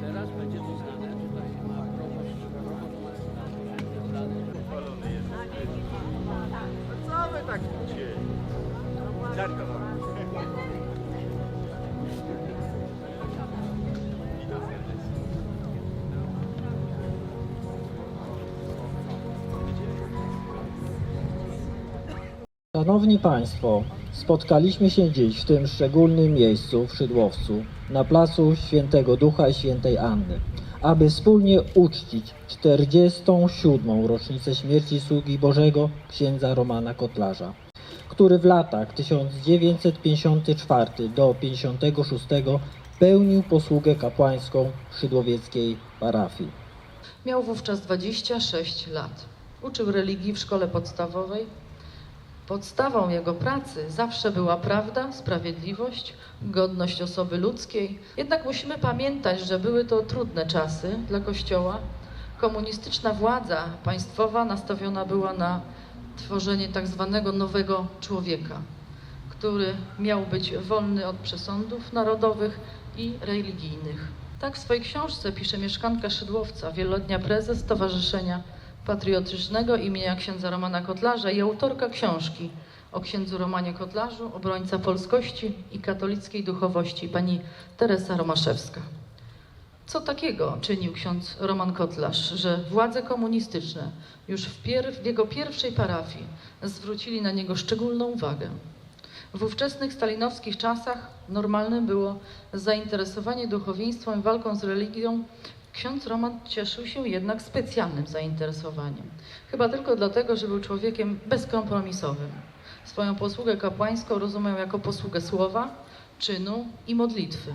Teraz będzie uznane, tutaj ma promość, promość ma Co wy tak kłócie? Ziarka wam. Szanowni Państwo, spotkaliśmy się dziś w tym szczególnym miejscu w Szydłowcu, na placu Świętego Ducha i Świętej Anny, aby wspólnie uczcić 47. rocznicę śmierci sługi Bożego księdza Romana Kotlarza, który w latach 1954 do 56 pełnił posługę kapłańską w szydłowieckiej parafii. Miał wówczas 26 lat. Uczył religii w szkole podstawowej. Podstawą jego pracy zawsze była prawda, sprawiedliwość, godność osoby ludzkiej. Jednak musimy pamiętać, że były to trudne czasy dla Kościoła. Komunistyczna władza państwowa nastawiona była na tworzenie tak zwanego nowego człowieka, który miał być wolny od przesądów narodowych i religijnych. Tak w swojej książce pisze mieszkanka Szydłowca, wieloletnia prezes Stowarzyszenia Patriotycznego imienia księdza Romana Kotlarza i autorka książki o księdzu Romanie Kotlarzu, obrońca polskości i katolickiej duchowości, pani Teresa Romaszewska. Co takiego czynił ksiądz Roman Kotlarz, że władze komunistyczne już w, w jego pierwszej parafii zwrócili na niego szczególną uwagę? W ówczesnych stalinowskich czasach normalnym było zainteresowanie duchowieństwem walką z religią. Ksiądz Roman cieszył się jednak specjalnym zainteresowaniem. Chyba tylko dlatego, że był człowiekiem bezkompromisowym. Swoją posługę kapłańską rozumiał jako posługę słowa, czynu i modlitwy.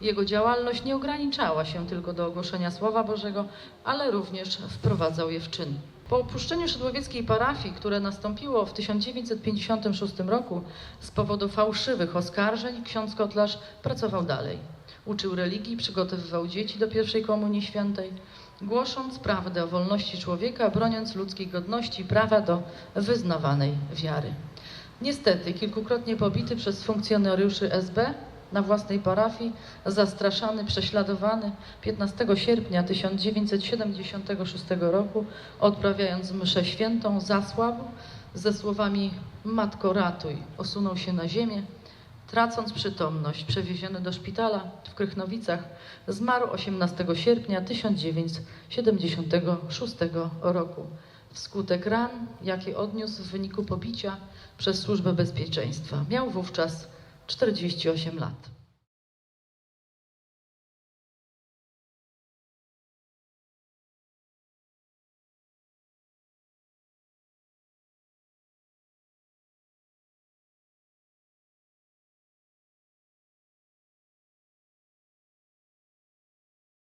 Jego działalność nie ograniczała się tylko do ogłoszenia Słowa Bożego, ale również wprowadzał je w czyn. Po opuszczeniu szydłowieckiej parafii, które nastąpiło w 1956 roku z powodu fałszywych oskarżeń, ksiądz Kotlarz pracował dalej. Uczył religii, przygotowywał dzieci do pierwszej komunii świętej, głosząc prawdę o wolności człowieka, broniąc ludzkiej godności i prawa do wyznawanej wiary. Niestety, kilkukrotnie pobity przez funkcjonariuszy SB na własnej parafii, zastraszany, prześladowany 15 sierpnia 1976 roku, odprawiając mszę świętą, zasłabł ze słowami Matko ratuj, osunął się na ziemię, tracąc przytomność, przewieziony do szpitala w Krychnowicach, zmarł 18 sierpnia 1976 roku wskutek ran, jakie odniósł w wyniku pobicia przez Służbę Bezpieczeństwa. Miał wówczas 48 lat.